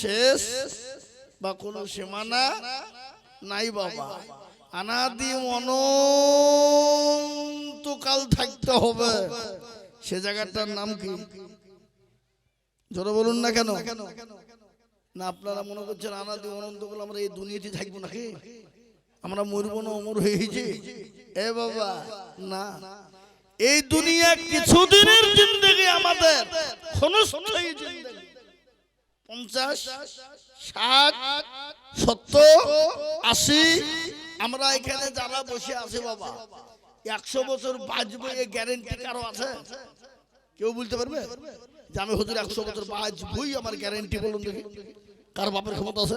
শেষ বা কোনো সীমানা নাই বাবা। আনাদি অনন্তকাল থাকতে হবে। সে জায়গাটার নাম কি? জোরে বলুন না কেন? না, আপনারা মনে করছেন আনাদি অনন্তকাল আমরা এই দুনিয়াতে থাকব নাকি? আমরা মরবো না, অমর হয়েছি এ বাবা, না। এই দুনিয়া কিছুদিনের জিন্দগি আমাদের, ক্ষণস্থায়ী জিন্দগি। পঞ্চাশ, ষাট, সত্তর, আশি। আমরা এখানে যারা বসে আছি বাবা, একশো বছর বাঁচবো এই গ্যারেন্টি কারও আছে? কেউ বলতে পারবে? যে একশো বছর বাঁচবই আমার গ্যারেন্টি বলুন কার বাপের ক্ষমতা আছে?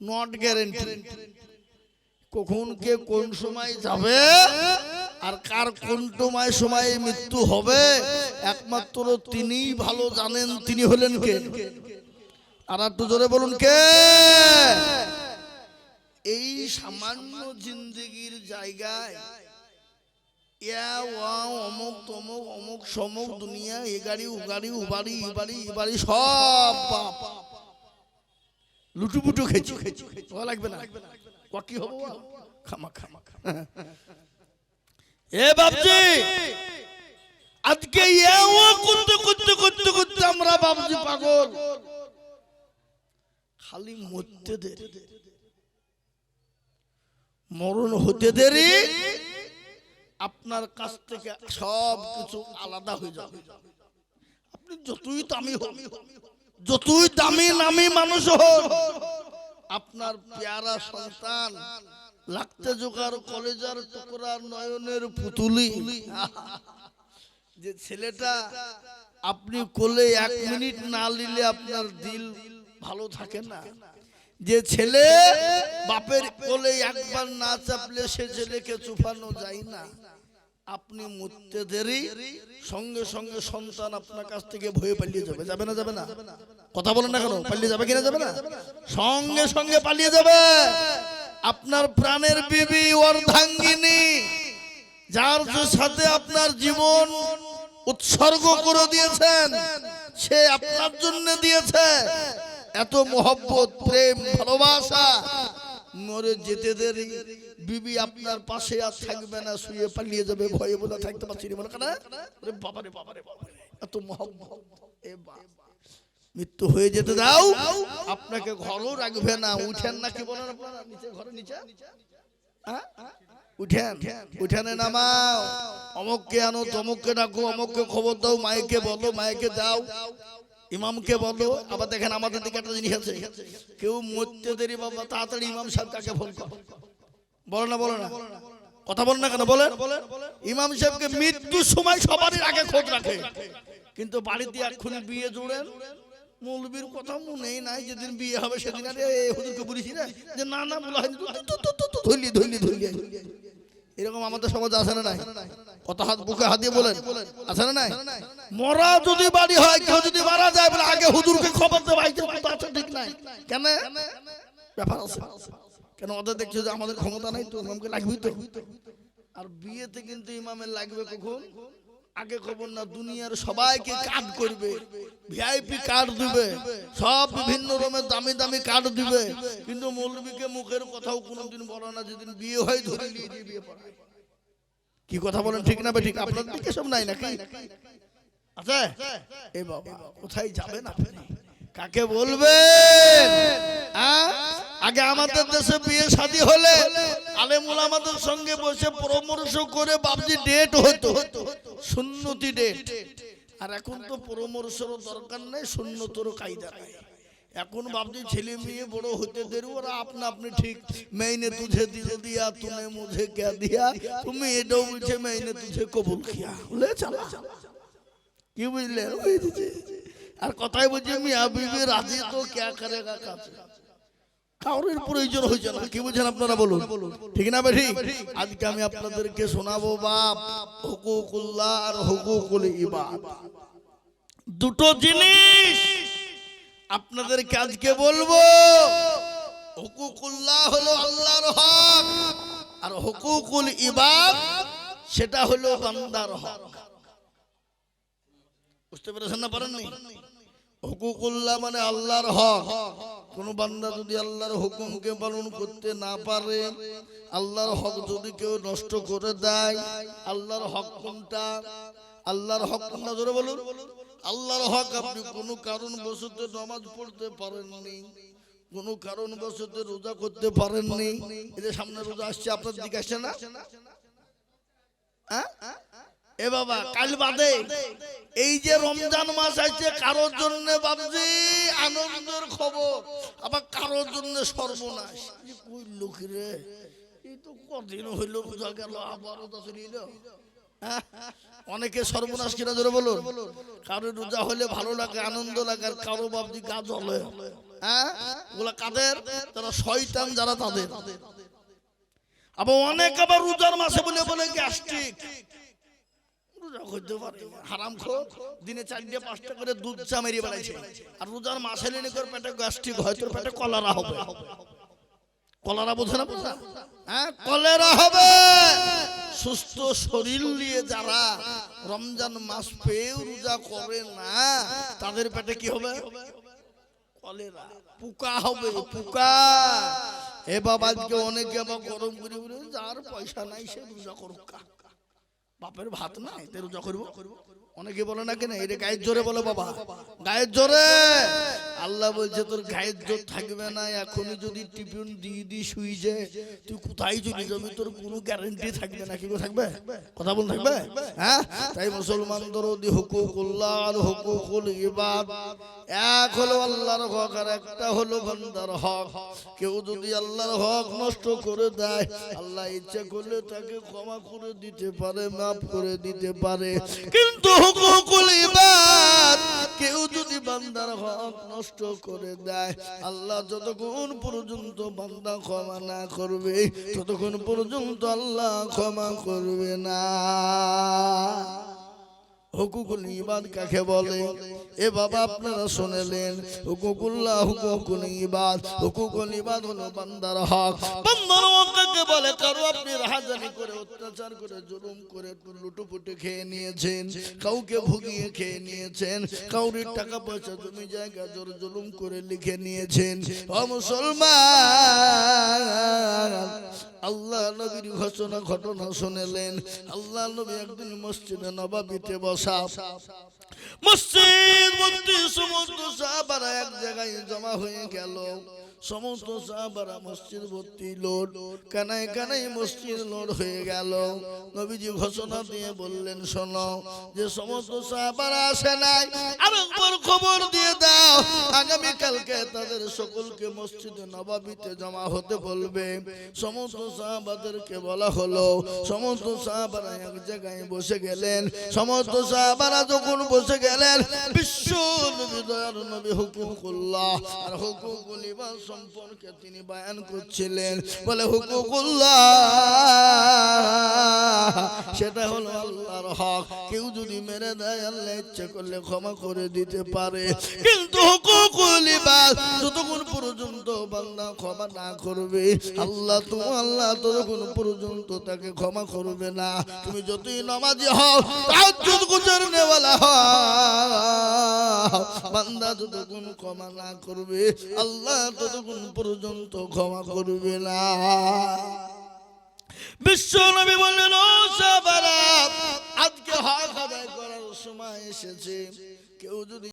নট গ্যারেন্টি কখন কে কোন সময় যাবে? আর কার কোন সময় সময়ে মৃত্যু হবে? একমাত্র তিনিই ভালো জানেন তিনি হলেন কে? আর একটু জোরে বলুন কে? এই সামান্য জিন্দগির জায়গায় অমুক তমুক অমুক সমুক দুনিয়া এ গাড়ি ও গাড়ি ও বাড়ি ই বাড়ি ই বাড়ি সব বাপ লুটুপুটু খেয়েছি। খেয়েছি ভালো লাগবে না। কি হব? খামা খামা খামা। আজকে মরণ হতে দেরি, আপনার কাছ থেকে সব কিছু আলাদা হয়ে যাবে। আপনি যতই দামি যতই দামি নামি মানুষ হন আপনার পেয়ারা সন্তান লাগতে জোগাড় কলেজার টুকরা নয়নের পুতুলি। যে ছেলেটা আপনি কোলে এক মিনিট না নিলে আপনার দিল ভালো থাকে না। যে ছেলে বাপের কোলে একবার না চাপলে সে ছেলেকে চুপানো যায় না। আপনি মরতে দেরি, সঙ্গে সঙ্গে সন্তান আপনার কাছ থেকে ভয়ে পালিয়ে যাবে। যাবে না যাবে না? কথা বলেন না কেন? পালিয়ে যাবে কিনা? যাবে না? সঙ্গে সঙ্গে পালিয়ে যাবে। আপনার প্রাণের বিবি অর্ধাঙ্গিনী, যার সাথে আপনার জীবন উৎসর্গ করে দিয়েছেন, সে আপনার জন্য দিয়েছে। এত মোহব্বত, প্রেম, ভালোবাসা। মরে যেতে দেরি, বিবি আপনার পাশে আর থাকবে না, শুয়ে পালিয়ে যাবে, ভয়ে বলে থাকতে পারছি না। বাবারে বাবারে বাবারে, এত মোহব্বত। মৃত্যু হয়ে যেতে দাও। আপনাকে ঘরও রাখবে না। উঠেন না কি বলেন আপনারা? নিচে ঘরে নিচে? উঠেন উঠেনে নামাও। অমুককে আনো তমুককে ডাকো অমুককে খবর দাও বলো দাও ইমামকে বলো। আবার দেখেন আমাদের দিকে একটা জিনিস আছে। কেউ মরতে দেরি বাবা তাড়াতাড়ি ইমাম সাহেব কাকে ফোন কর? বলো না বলো না। কথা বল না কেন? বলেন। ইমাম সাহেবকে মৃত্যুর সময় সবারই আগে খোঁজ রাখে। কিন্তু বাড়িতে এক্ষুনি বিয়ে জুড়েন। মৌলবীর কথা মনেই নাই যেদিন বিয়ে হবে সেদিন আরে হুজুরকে বলিস না যে না না বলা হয়নি। ধরলি ধরলি ধরলি এরকম আমাদের সমাজ আছে না নাই? কত হাত বুকে হাত দিয়ে বলেন। আছে না নাই? মরা যদি বাড়ি হয় কেউ যদি মারা যায় বলে আগে হুজুরকে খবর দেবে আছে ঠিক নাই। কেন? ব্যাপার আছে। কেন ওদের দেখছ যে আমাদের ক্ষমতা নাই তো ইমামকে লাগবেই তো। আর বিয়েতে কিন্তু ইমামের লাগবে কখন? আগে খবর না দুনিয়ার সবাইকে কার্ড করবে। ভিআইপি কার্ড দিবে। সব বিভিন্ন রকমের দামি দামি কার্ড দিবে। কিন্তু মৌলবীকে মুখের কথাও কোনোদিন বলো না যেদিন বিয়ে হয় ধরে নিয়ে দিয়ে বিয়ে পড়ায়। কি কথা বলেন ঠিক না ঠিক আপনার দিকে সব নাই নাকি? আছে? এ বাবা কোথায় যাবেন আপনি? কাকে বলবেন হ্যাঁ? আগে আমাদের দেশে বিয়ে শাদী হলে আলেমুল আমাদের সঙ্গে বসে পরামর্শ করে বাবজি ডেট হতো। সুন্নতি ডেট আর এখন তো পরামর্শের দরকার নেই সুন্নতর কায়দা নাই। এখন বাবজি ছেলে মেয়ে বড় হতে দেরি, ওরা আপনা আপনি ঠিক, মেইনে তুঝে দিয়ে দিয়া, তুমি মুঝে কে দিয়া, তুমি এটাও বুঝে মেইনে তুঝে কবুল কিয়া। বলে চালা। কি বুঝলে? বুঝেছে আর কথাই বলছি, মিয়া, বিবি রাজি তো কে করেগা কাছে কাউরের প্রয়োজন হয়েছে না। কি বুঝেন আপনারা বলুন? ঠিক না বেঠি? আজকে আমি আপনাদেরকে শোনাবো বাপ, হুকুকুল্লাহ আর হুকুকুল ইবাদ। দুটো জিনিস আপনাদেরকে আজকে বলব। হুকুকুল্লাহ হলো আল্লাহর হক, আর হুকুকুল ইবাদ, সেটা হলো বান্দার হক। বুঝতে পেরেছেন না পারেননি? হুকুকুল্লাহ মানে আল্লাহর হক। কোন বান্দা যদি আল্লাহর হুকুমকে পালন করতে না পারে, আল্লাহর হক যদি কেউ নষ্ট করে দেয়, আল্লাহর হক কোনটা? আল্লাহর হক কোনটা? ধরে বলুন। আল্লাহর হক আপনি কোনো কারণ বশত নামাজ পড়তে পারেননি, কোনো কারণ বশত রোজা করতে পারেননি। যে সামনে রোজা আসছে, আপনার দিকে আসছে না? এ বাবা কাল বাদে এই যে রমজান মাস আছে কারোর জন্য বাবজি আনন্দের খবর আবার কারোর জন্য সর্বনাশ। কই লোক রে? এই তো কদিন হইল রোজা গেল আবারও তো নিল অনেকে সর্বনাশ কিনা ধরে বলুন কারও রোজা হলে ভালো লাগে আনন্দ লাগে আর কারও বাবজি গা জ্বলে। হ্যাঁ? ওগুলা কাদের? তারা শয়তান যারা তাদের। আবার অনেক আবার রোজার মাসে বলে বলে গ্যাস্ট্রিক। দিনে চারটে পাঁচটা করে দুধ চা মেরিয়ে আর রোজার মাসে পেটে হয়, তোর পেটে কলারা হবে। কলারা না হ্যাঁ কলেরা হবে। সুস্থ শরীর নিয়ে যারা রমজান মাস পেয়েও রোজা করে না, তাদের পেটে কি হবে? কলেরা। পোকা হবে, পোকা। এ বাবা অনেকে আবার গরম করে যার পয়সা নাই, সে রোজা করুক। বাপের ভাত নাই তে রোজা করব। অনেকে বলে না কেন এটা গায়ের জোরে বলে বাবা। গায়ের জোরে! আল্লাহ বলছে, তোর গায়ের জোর থাকবে না, এখনই যদি টিফিন দিয়ে দি সুইজে তুই কোথায় চলে যাবি? তোর কোনো গ্যারান্টি থাকবে না, কি থাকবে? কথা বল, থাকবে? হ্যাঁ? তাই মুসলমানদের অধি হুকুকুল্লাহ আর হুকুকুল ইবাদ। এক হলো আল্লাহর হক আর একটা হলো বান্দার হক। কেউ যদি আল্লাহর হক নষ্ট করে দেয়, আল্লাহ ইচ্ছা করলে তাকে ক্ষমা করে দিতে পারে, মাফ করে দিতে পারে। কিন্তু হুকুকুল ইবাদ কেউ যদি বান্দার হক নষ্ট করে দেয়, আল্লাহ যতক্ষণ পর্যন্ত বান্দা ক্ষমা না করবে, ততক্ষণ পর্যন্ত আল্লাহ ক্ষমা করবে না। হুকুকুল ইবাদ কাকে বলে? এ বাবা আপনারা শুনেলেন, হুকুকুল্লাহ হুকুকুল ইবাদ হুকুকুল ইবাদ হলো বান্দার হক। বান্দার হক কাকে বলে? কারও আপনি রাহাজানি করে, অত্যাচার করে, জুলুম করে, লুটুপুটে খেয়ে নিয়েছেন, কাউকে ভুগিয়ে খেয়ে নিয়েছেন, কাউরির টাকা পয়সা, জমি জায়গা, জোর জুলুম করে লিখে নিয়েছেন। ও মুসলমান আল্লাহ নবীর ঘোষণা ঘটনা শুনেলেন। আল্লাহ নবী একদিন মসজিদে নবাবিতে বসা। মসজিদ মধ্যে সমস্ত সাহাবারা এক জায়গায় জমা হয়ে গেল। সমস্ত সাহাবারা মসজিদ ভর্তি লোড কানায় কানায় মসজিদ লোড হয়ে গেল। নবীজি ঘোষণা দিয়ে বললেন শোনো যে সমস্ত সাহাবারা আসে নাই আর একবার খবর দিয়ে দাও। আগামী কালকে তাদের সকলকে মসজিদে নবাবিতে জমা হতে বলবে। সমস্ত সাহাবাদেরকে বলা হলো সমস্ত সাহাবারা এক জায়গায় বসে গেলেন। সমস্ত সাহাবারা যখন বসে গেলেন বিশ্ব নবী দয়ার নবী হুকুকুল্লাহ আর হুকুকুল ইবাদ সম্পর্কে তিনি বয়ান করছিলেন। বলে হুকুকুল্লাহ সেটা হলো আল্লাহর হক। কেউ যদি মেরে দেয়, আল্লাহ ইচ্ছে করলে ক্ষমা করে দিতে পারে। কিন্তু যতক্ষণ পর্যন্ত বান্দা ক্ষমা না করবে, আল্লাহ তো, আল্লাহ ততক্ষণ পর্যন্ত তাকে ক্ষমা করবে না। তুমি যতই নামাজি হও, তাহাজ্জুদ গুজারনে ওয়ালা হও। বান্দা যতক্ষণ ক্ষমা না করবে, আল্লাহ ততক্ষণ পর্যন্ত ক্ষমা করবে না। বিশ্ব নবী বললেন আজকে হক আদায় করার সময় এসেছে। কেউ যদি